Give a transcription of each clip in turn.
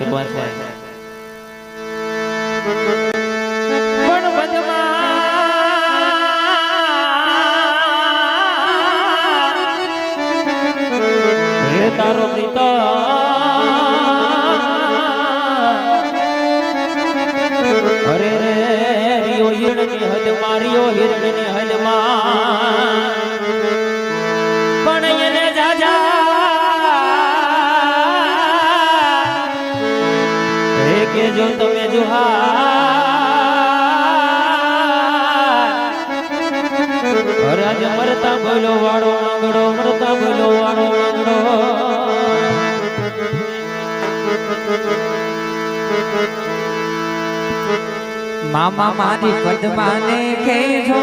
Good Wednesday. કેજો તમે જોહા રાજ મરતા બોલો વાળો આંગડો મરતા બોલો વાળો આંગડો મામા મારી પદ્માને કેજો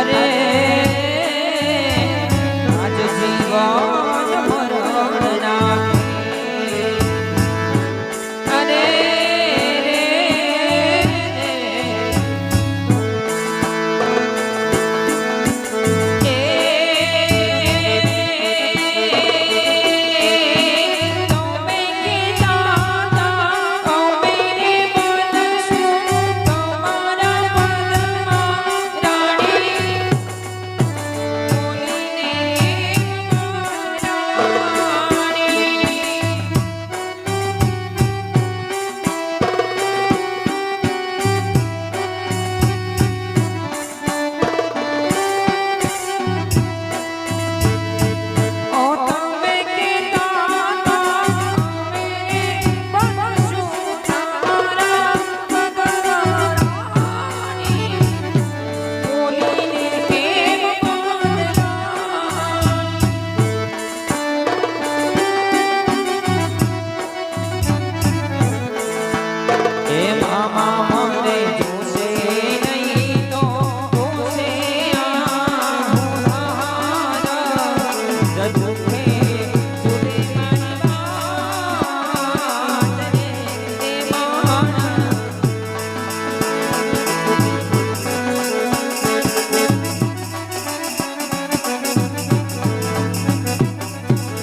હરે આજ જીવા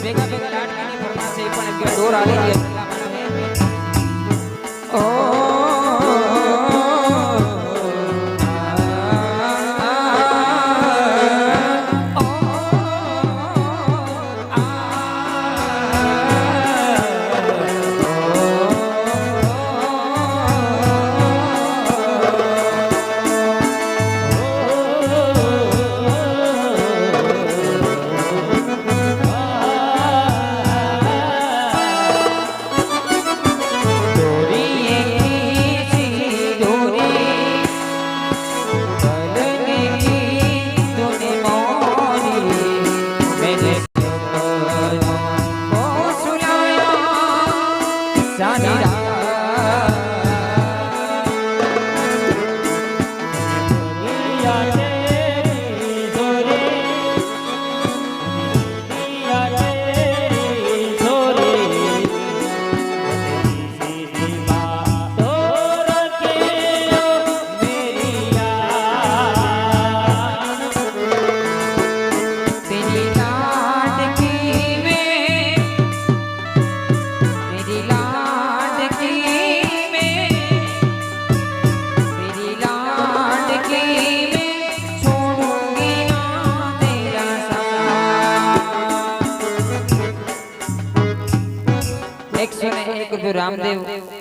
ભેગા ભેગા લાડકાની ફરમાશે પણ દોર આવી ગયા ઓ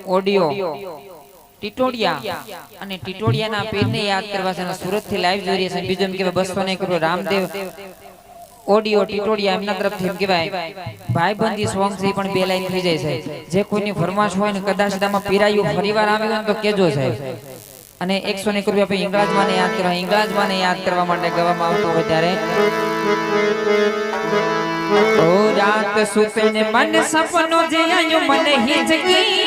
ઓડિયો ટિટોડિયા અને યાદ કરવા સુરતથી લાઈવ જોઈ રહ્યા છે. બીજું કે બસો ને કરોડ ઓડિયો ટિટોડિયા એમના તરફથી એમ કહેવાય ભાઈબંધી સોંગ પણ બે લાઈન થઈ જાય જે કોઈની ફરમાશ હોય ને કદાચ આમાં પીરાયું ફરીવાર આવ્યું હોય તો કેજો છે અને એકસો ને રૂપિયા યાદ કરવા ઇંગરાજમાં યાદ કરવા માટે ગવામાં આવતો હોય ત્યારે ઓ રાત સુતને મન સપનો જે આયો મને હિચકી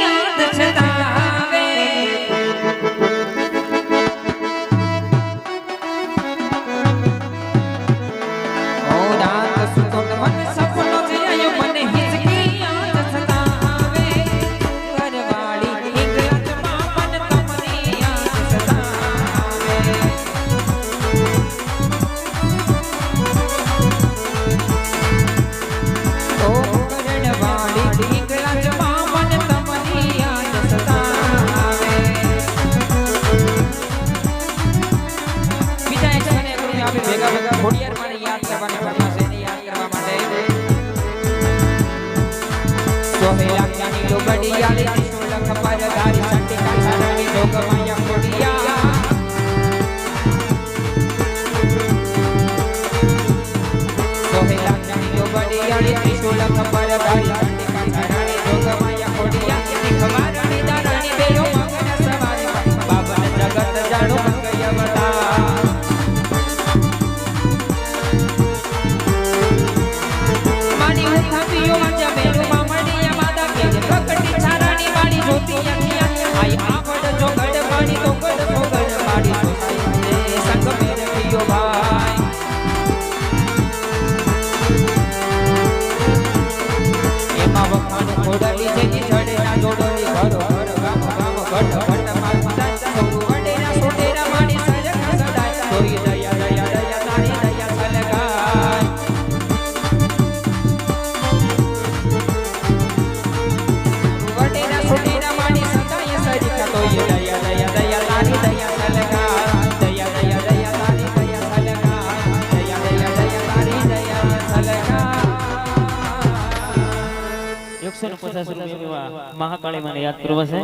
મહાકાળી મને યાદ કરવો છે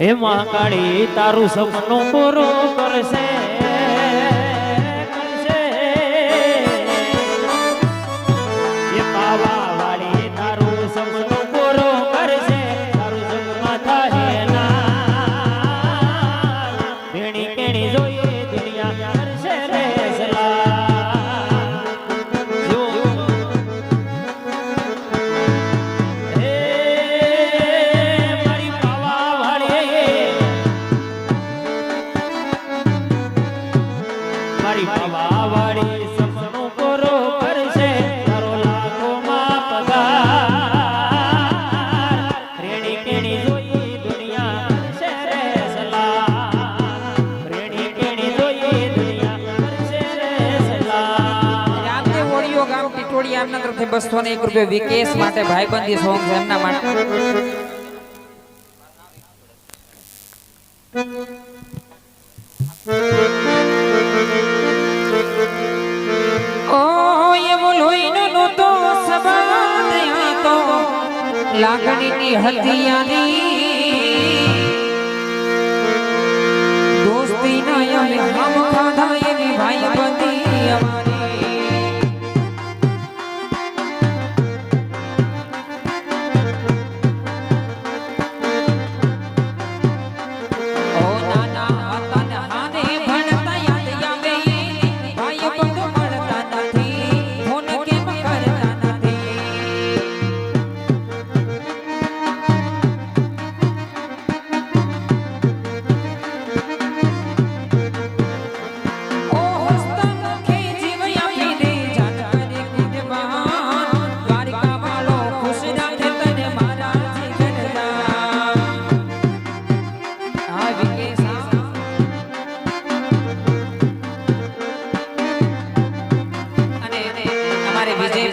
હે મહાકાળી તારું સપનું પૂરું કરશે. ટોળી એમના તરફથી બસો ને એક રૂપિયા વિકેશ માટે ભાઈબંધી સોંગ છે એમના માટે. લાગણીની હથિયાની દોસ્તી ના અમે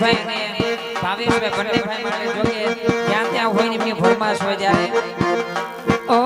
ભાઈ અને ભાવેશભાઈ બંને ભાઈ માટે જોકે જ્યાં ત્યાં હોય ને એમની ફરમાશ હોય ત્યારે ઓ